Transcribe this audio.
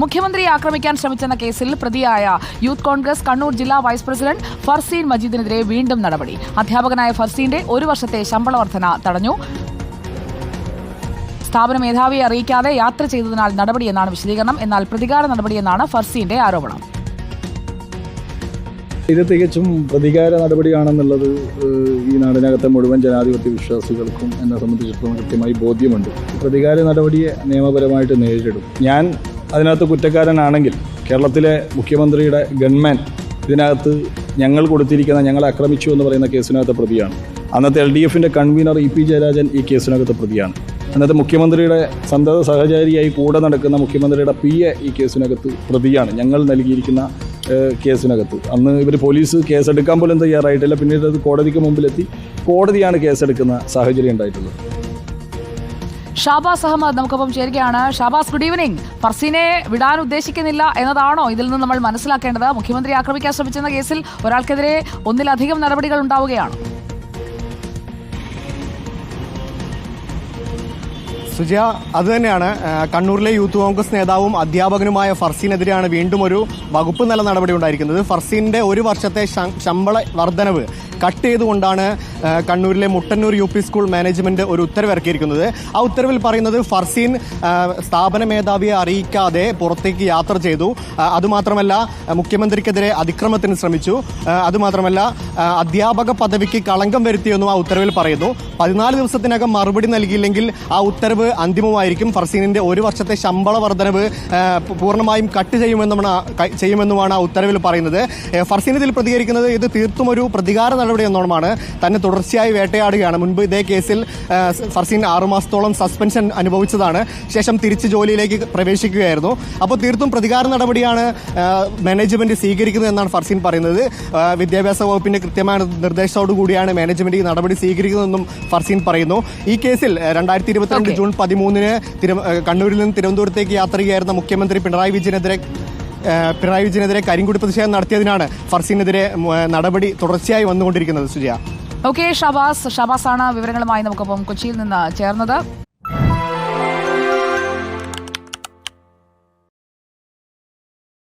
മുഖ്യമന്ത്രിയെ ആക്രമിക്കാൻ ശ്രമിച്ചെന്ന കേസിൽ പ്രതിയായ യൂത്ത് കോൺഗ്രസ് കണ്ണൂർ ജില്ലാ വൈസ് പ്രസിഡന്റ് ഫർസീൻ മജീദിനെതിരെ വീണ്ടും നടപടി. അധ്യാപകനായ ഫർസീന്റെ ഒരു വർഷത്തെ ശമ്പള വർധന തടഞ്ഞു. സ്ഥാപന മേധാവിയെ അറിയിക്കാതെ യാത്ര ചെയ്തതിനാൽ നടപടിയെന്നാണ് വിശദീകരണം. എന്നാൽ പ്രതികാര നടപടിയെന്നാണ് ഫർസീന്റെ ആരോപണം. ഇത് തികച്ചും പ്രതികാര നടപടിയാണെന്നുള്ളത് ഈ നാടിനകത്തെ മുഴുവൻ ജനാധിപത്യ വിശ്വാസികൾക്കും എന്നെ സംബന്ധിച്ചിടത്തോളം കൃത്യമായി ബോധ്യമുണ്ട്. പ്രതികാര നടപടിയെ നിയമപരമായിട്ട് നേരിടും. ഞാൻ അതിനകത്ത് കുറ്റക്കാരനാണെങ്കിൽ കേരളത്തിലെ മുഖ്യമന്ത്രിയുടെ ഗൺമാൻ ഇതിനകത്ത് ഞങ്ങൾ കൊടുത്തിരിക്കുന്ന ഞങ്ങളെ ആക്രമിച്ചു എന്ന് പറയുന്ന കേസിനകത്ത് പ്രതിയാണ്. അന്നത്തെ എൽ ഡി എഫിന്റെ കൺവീനർ ഇ പി ജയരാജൻ ഈ കേസിനകത്ത് പ്രതിയാണ്. അന്നത്തെ മുഖ്യമന്ത്രിയുടെ സന്തത സഹചാരിയായി കൂടെ നടക്കുന്ന മുഖ്യമന്ത്രിയുടെ പി എ ഈ കേസിനകത്ത് പ്രതിയാണ്. ഞങ്ങൾ നൽകിയിരിക്കുന്ന കേസിനകത്ത്. അന്ന് ഇവർ പോലീസ് കേസെടുക്കാൻ പോലും തയ്യാറായിട്ടില്ല. പിന്നീട് അത് കോടതിക്ക് മുമ്പിലെത്തി കോടതിയാണ് കേസെടുക്കുന്ന സാഹചര്യം ഉണ്ടായിട്ടുള്ളത്. ഷാബാസ് അഹമ്മദ് നമുക്കൊപ്പം ചേരുകയാണ്. ഷാബാസ് ഗുഡ് ഈവനിങ് ഫർസീനെ വിടാൻ ഉദ്ദേശിക്കുന്നില്ല എന്നതാണോ ഇതിൽ നിന്ന് നമ്മൾ മനസ്സിലാക്കേണ്ടത്? മുഖ്യമന്ത്രി ആക്രമിക്കാൻ ശ്രമിച്ചെന്ന കേസിൽ ഒരാൾക്കെതിരെ ഒന്നിലധികം നടപടികൾ ഉണ്ടാവുകയാണ്. സുജയ അത് തന്നെയാണ്. കണ്ണൂരിലെ യൂത്ത് കോൺഗ്രസ് നേതാവും അധ്യാപകനുമായ ഫർസീനെതിരെയാണ് വീണ്ടും ഒരു വകുപ്പ് നില നടപടി ഉണ്ടായിരിക്കുന്നത്. ഫർസീന്റെ ഒരു വർഷത്തെ ശമ്പള വർധനവ് കട്ട് ചെയ്തുകൊണ്ടാണ് കണ്ണൂരിലെ Muttannur U P school management ഒരു ഉത്തരവ് ഇറക്കിയിരിക്കുന്നത് ആ ഉത്തരവിൽ പറയുന്നത് ഫർസീൻ സ്ഥാപന മേധാവിയെ അറിയിക്കാതെ പുറത്തേക്ക് യാത്ര ചെയ്തു. അതുമാത്രമല്ല മുഖ്യമന്ത്രിക്കെതിരെ അതിക്രമത്തിന് ശ്രമിച്ചു. അതുമാത്രമല്ല അധ്യാപക പദവിക്ക് കളങ്കം വരുത്തിയെന്നും ആ ഉത്തരവിൽ പറയുന്നു. പതിനാല് ദിവസത്തിനകം മറുപടി നൽകിയില്ലെങ്കിൽ ആ ഉത്തരവ് അന്തിമമായിരിക്കും. ഫർസീനിന്റെ ഒരു വർഷത്തെ ശമ്പള വർധനവ് പൂർണമായും കട്ട് ചെയ്യുമെന്നുമാണ് ചെയ്യുമെന്നുമാണ് ആ ഉത്തരവിൽ പറയുന്നത്. ഫർസീൻ ഇതിൽ പ്രതികരിക്കുന്നത് ഇത് തീർത്തും ഒരു പ്രതികാര നടപടി എന്നോണമാണ്. തന്നെ തുടർച്ചയായി വേട്ടയാടുകയാണ്. മുൻപ് ഇതേ കേസിൽ ഫർസീൻ ആറുമാസത്തോളം സസ്പെൻഷൻ അനുഭവിച്ചതാണ്. ശേഷം തിരിച്ച് ജോലിയിലേക്ക് പ്രവേശിക്കുകയായിരുന്നു. അപ്പോൾ തീർത്തും പ്രതികാര നടപടിയാണ് മാനേജ്മെന്റ് സ്വീകരിക്കുന്നത് എന്നാണ് ഫർസീൻ പറയുന്നത്. വിദ്യാഭ്യാസ വകുപ്പിന്റെ കൃത്യമായ നിർദ്ദേശത്തോടു കൂടിയാണ് മാനേജ്മെന്റ് ഈ നടപടി സ്വീകരിക്കുന്നതെന്നും ഫർസീൻ പറയുന്നു. ഈ കേസിൽ രണ്ടായിരത്തി ഇരുപത്തിരണ്ട്. ജൂൺ പതിമൂന്നിന് കണ്ണൂരിൽ നിന്ന് തിരുവനന്തപുരത്തേക്ക് യാത്ര ചെയ്യായിരുന്ന മുഖ്യമന്ത്രി പിണറായി വിജയനെതിരെ പിണറായി വിജയനെതിരെ കരിങ്കുടി പ്രതിഷേധം നടത്തിയതിനാണ് ഫർസീനെതിരെ നടപടി തുടർച്ചയായി വന്നുകൊണ്ടിരിക്കുന്നത് സുജയ. ഓക്കെ ഷബാസ് ഷബാസ് ആണ് വിവരങ്ങളുമായി നമുക്കൊപ്പം കൊച്ചിയിൽ നിന്ന് ചേർന്നത്.